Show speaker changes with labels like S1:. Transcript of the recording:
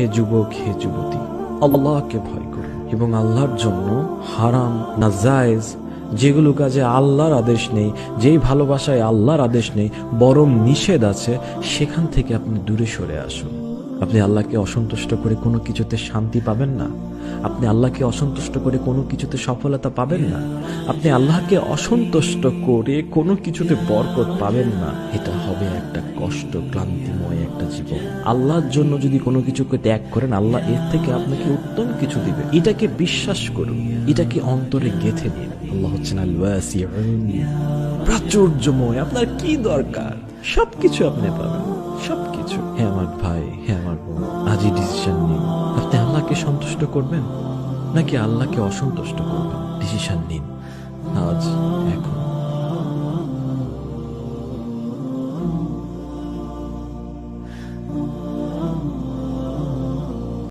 S1: হে যুবক, হে যুবতী, আল্লাহকে ভয় করুন এবং আল্লাহর জন্য হারাম না জায়েজ যেগুলো কাজে আল্লাহর আদেশ নেই, যেই ভালোবাসায় আল্লাহর আদেশ নেই, বরং নিষেধ আছে, সেখান থেকে আপনি দূরে সরে আসুন। আপনি আল্লাহকে অসন্তুষ্ট করে কোনো কিছুতে শান্তি পাবেন না। আপনি আল্লাহকে অসন্তুষ্ট করে কোনো কিছুতে সফলতা পাবেন না। আপনি আল্লাহকে অসন্তুষ্ট করে কোনো কিছুতে বরকত পাবেন না। এটা হবে একটা কষ্ট, ক্লান্তিময় একটা জীবন। আল্লাহর জন্য যদি কোনো কিছুকে ত্যাগ করেন, আল্লাহ এর থেকে আপনাকে উত্তম কিছু দিবে। এটাকে বিশ্বাস করুন, এটাকে অন্তরে গেথে নিন। আল্লাহ হচ্ছেন প্রাচুর্যময়, আপনার কি দরকার? সবকিছু আপনি পাবেন, সবকিছু। হ্যাঁ আমার ভাই হ্যাঁ আমার বোন, আজই ডিসিশন নিন। আপনি আল্লাহকে সন্তুষ্ট করবেন, নাকি আল্লাহকে অসন্তুষ্ট করবেন? ডিসিশন নিন। No, it's